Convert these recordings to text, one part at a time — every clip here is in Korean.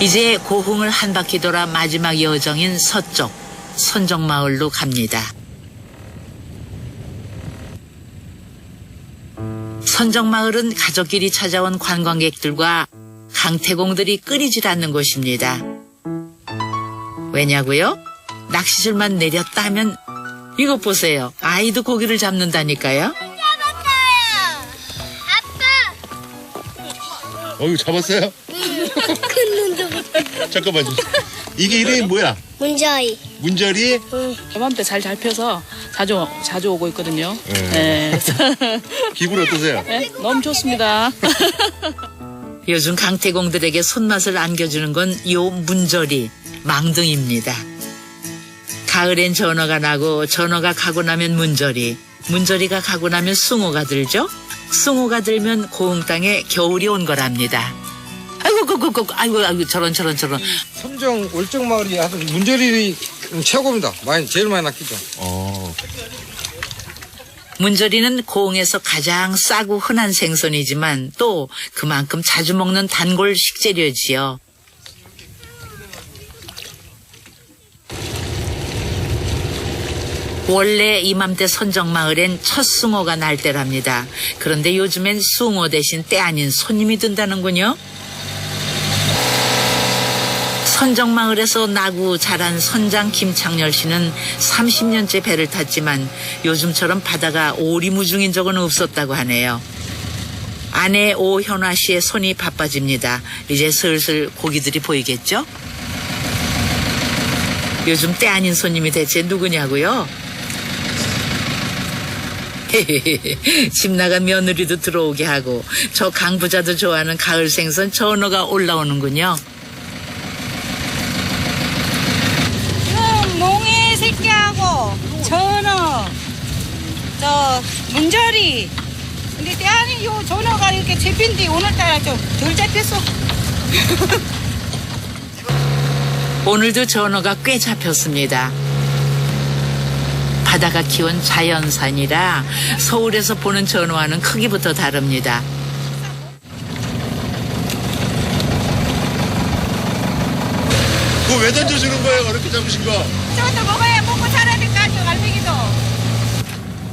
이제 고흥을 한 바퀴 돌아 마지막 여정인 서쪽 선정마을로 갑니다. 선정마을은 가족끼리 찾아온 관광객들과 강태공들이 끊이질 않는 곳입니다. 왜냐고요? 낚시줄만 내렸다 하면 이것 보세요. 아이도 고기를 잡는다니까요. 어, 이거 잡았어요? 잠깐만요. 이게 이름이 뭐야? 문자이. 문절이? 이맘때 잘 잡혀서 자주 자주 오고 있거든요. 네. 네. 기분 어떠세요? 네, 너무 좋습니다. 요즘 강태공들에게 손맛을 안겨주는 건 요 문절이 망둥입니다. 가을엔 전어가 나고 전어가 가고 나면 문절이, 문절이가 가고 나면 숭어가 들죠. 숭어가 들면 고흥 땅에 겨울이 온 거랍니다. 아이고, 그, 그, 그, 아이고, 아이고, 저런, 저런, 저런. 삼정 월정 마을이 하여튼 문절이 최고입니다. 많이 제일 많이 낚이죠. 어. 문절이는 고흥에서 가장 싸고 흔한 생선이지만 또 그만큼 자주 먹는 단골 식재료지요. 원래 이맘때 선정마을엔 첫 숭어가 날 때랍니다. 그런데 요즘엔 숭어 대신 때 아닌 손님이 든다는군요. 선정마을에서 나고 자란 선장 김창렬 씨는 30년째 배를 탔지만 요즘처럼 바다가 오리무중인 적은 없었다고 하네요. 아내 오현아 씨의 손이 바빠집니다. 이제 슬슬 고기들이 보이겠죠? 요즘 때 아닌 손님이 대체 누구냐고요? 집 나간 며느리도 들어오게 하고 저 강부자도 좋아하는 가을 생선 전어가 올라오는군요. 지금 몽해 새끼하고 전어 저 문절이 근데 때아니 요 전어가 이렇게 잡힌디 오늘따라 좀 덜 잡혔어 오늘도 전어가 꽤 잡혔습니다. 바다가 키운 자연산이라 서울에서 보는 전어와는 크기부터 다릅니다. 그거 왜 던져주는 거예요? 어렵게 잡으신 거? 저것도 먹어야 먹고 살아야 될 거 아니야 갈매기도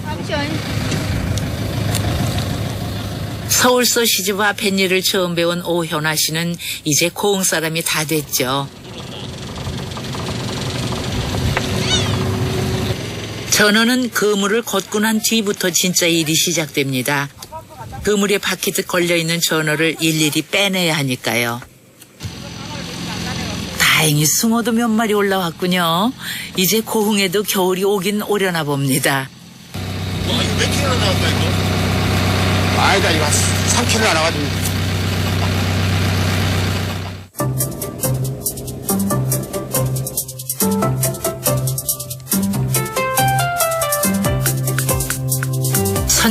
잠시만 서울서 시집와 뱃일을 처음 배운 오현아 씨는 이제 고흥 사람이 다 됐죠. 전어는 그물을 걷고 난 뒤부터 진짜 일이 시작됩니다. 그물에 바퀴듯 걸려있는 전어를 일일이 빼내야 하니까요. 다행히 숭어도 몇 마리 올라왔군요. 이제 고흥에도 겨울이 오긴 오려나 봅니다. 와, 이거 몇 킬로나 거야, 이거? 아니다, 이거 3kg 나와가지고.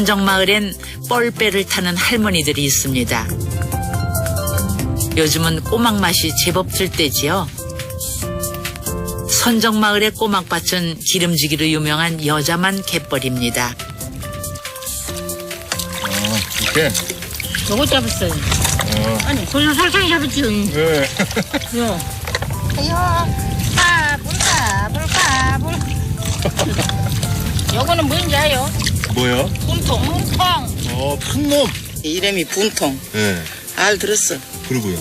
선정 마을엔 뻘배를 타는 할머니들이 있습니다. 요즘은 꼬막 맛이 제법 들 때지요. 선정 마을의 꼬막밭은 기름지기로 유명한 여자만 갯벌입니다. 어, 이렇게? 저거 잡았어요. 어. 아니, 솔솔솔솔 잡았지. 네. 요. 아유 까불 까불 까불 요거는 뭔지 아요? 뭐요? 문통 문통 어, 큰 놈. 이름이 분통 네. 알 들었어 그러고요.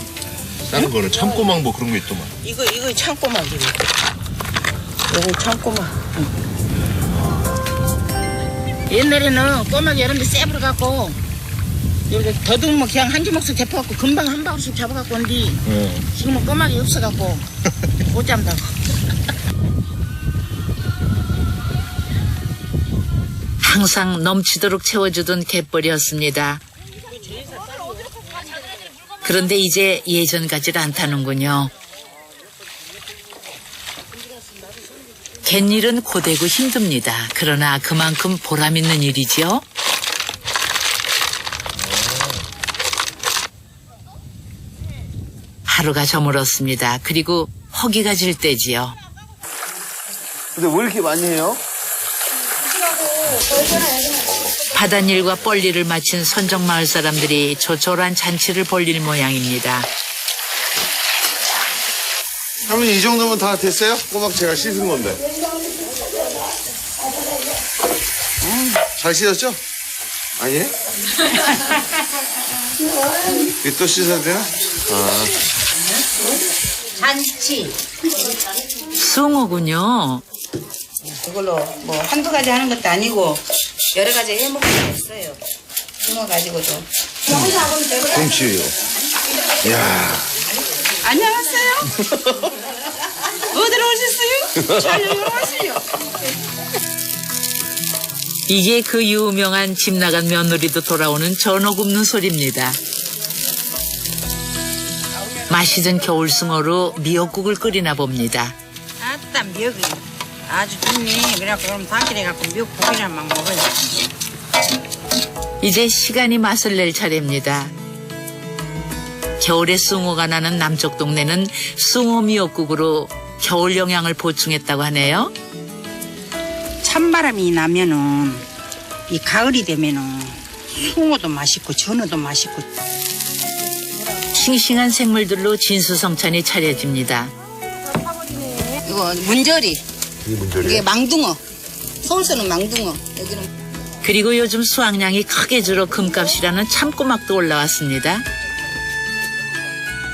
다른 거는 참꼬막 뭐 그런 거 있더만. 이거 이거 창고막이래 요거 창고막 옛날에는 꼬막 이런 데 쎄불어 갖고 이렇게 더듬으면 그냥 한 주먹씩 잡혀갖고 금방 한 바구씩 잡아갖고 온디 네. 지금은 꼬막이 없어갖고 못 잡는다고 항상 넘치도록 채워주던 갯벌이었습니다. 그런데 이제 예전 같질 않다는군요. 갯일은 고되고 힘듭니다. 그러나 그만큼 보람 있는 일이지요. 하루가 저물었습니다. 그리고 허기가 질 때지요. 근데 왜 이렇게 많이 해요? 바닷일과 뻘일을 마친 선정마을 사람들이 조촐한 잔치를 벌릴 모양입니다. 할머니 이 정도면 다 됐어요? 꼬막 제가 씻은 건데. 잘 씻었죠? 아니에요? 이거 또 씻어야 되나? 아, 잔치. 숭어군요. 그걸로 뭐 한두 가지 하는 것도 아니고 여러 가지 해 먹고 있어요. 숭어 가지고도. 곰치요. 이야. 안녕하세요. 어디로 오셨어요? 촬영을 하시요. 이게 그 유명한 집 나간 며느리도 돌아오는 전어 굽는 소리입니다. 맛있은 겨울숭어로 미역국을 끓이나 봅니다. 아따 미역이 아주 좋네. 그래갖고 그럼 당길해 갖고 미역 국이랑 막 먹어요. 이제 시간이 맛을 낼 차례입니다. 겨울에 숭어가 나는 남쪽 동네는 숭어 미역국으로 겨울 영양을 보충했다고 하네요. 찬바람이 나면은 이 가을이 되면은 숭어도 맛있고 전어도 맛있고 싱싱한 생물들로 진수성찬이 차려집니다. 이거 문절이 이 문제리. 이게 망둥어 서울서는 망둥어 여기는 그리고 요즘 수확량이 크게 줄어 금값이라는 참꼬막도 올라왔습니다.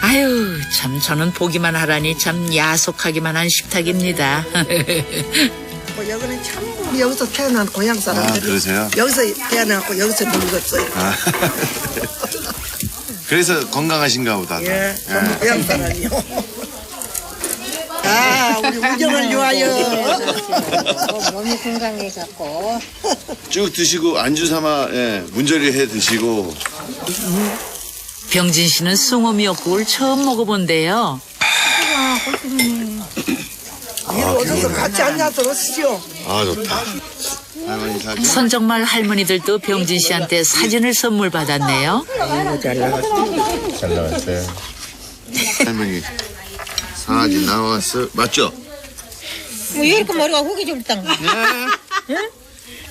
아유, 참 저는 보기만 하라니 참 야속하기만 한 식탁입니다. 뭐 여기는 참 여기서 태어난 고향 사람들이 아, 그러세요? 여기서 태어나고 여기서 늙었어요. 아. 그래서 건강하신가 보다. 예, 전부 고향 사람이요. 아, 우리 우정을 위하여. 몸이 건강해 갖고 쭉 드시고 안주 삼아 예, 문제리 해 드시고 병진 씨는 숭어 미역국을 처음 먹어본대요. 위로 오셔서 같이 앉아서 오시죠. 아 좋다. 할머니 사진. 선정말 할머니들도 병진 씨한테 사진을 선물 받았네요. 잘 나왔어요. 할머니 사진 나왔어. 맞죠? 뭐 이렇게 머리가 후기 줄당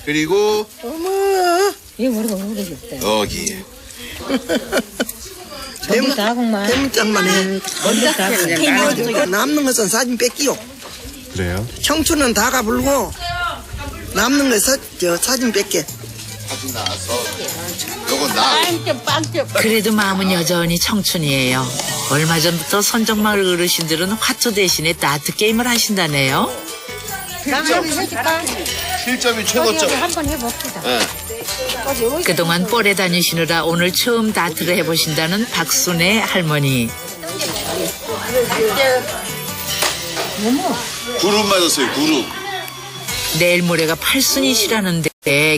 그리고 어머, 이 머리가 후기 줄당 여기 대문, 다국만 대문짝만 해. 뭐 남는 것은 사진 뺏기요. 그래요? 청춘은 다 가 불고 남는 것은 저 사진 뺏게. 사진 나왔어. 요건 나. 그래도 마음은 여전히 청춘이에요. 얼마 전부터 선정마을 어르신들은 화투 대신에 다트 게임을 하신다네요. 실점이 최고점. 한번 해봅시다 예. 그동안 뻘에 다니시느라 오늘 처음 다트를 해보신다는 박순애 할머니. 구름 맞았어요. 구름. 내일 모레가 팔순이시라는데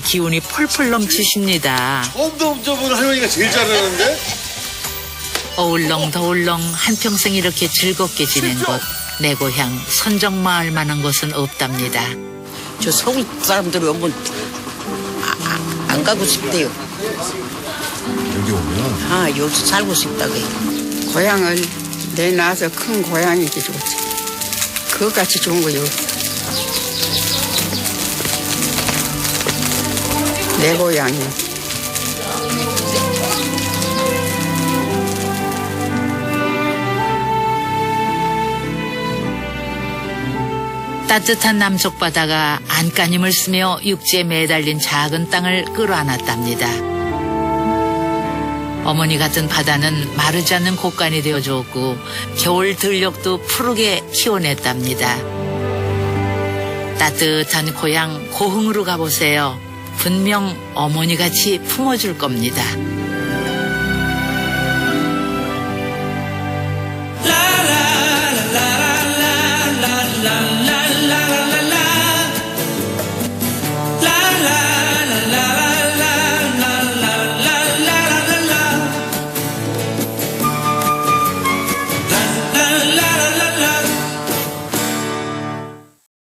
기운이 펄펄 넘치십니다. 처음 본 할머니가 제일 잘하는데? 어울렁 더울렁 한평생 이렇게 즐겁게 지낸 곳. 내 고향 선정마을 만한 곳은 없답니다. 저 서울 사람들이 오면 아, 아, 안 가고 싶대요 여기 오면 아 여기서 살고 싶다고 해요 고향은 내 낳아서 큰 고향이지 좋지. 그것같이 좋은 거요. 내 고향이. 따뜻한 남쪽 바다가 안간힘을 쓰며 육지에 매달린 작은 땅을 끌어안았답니다. 어머니 같은 바다는 마르지 않는 곳간이 되어 주었고 겨울 들녘도 푸르게 키워냈답니다. 따뜻한 고향 고흥으로 가보세요. 분명 어머니같이 품어줄 겁니다.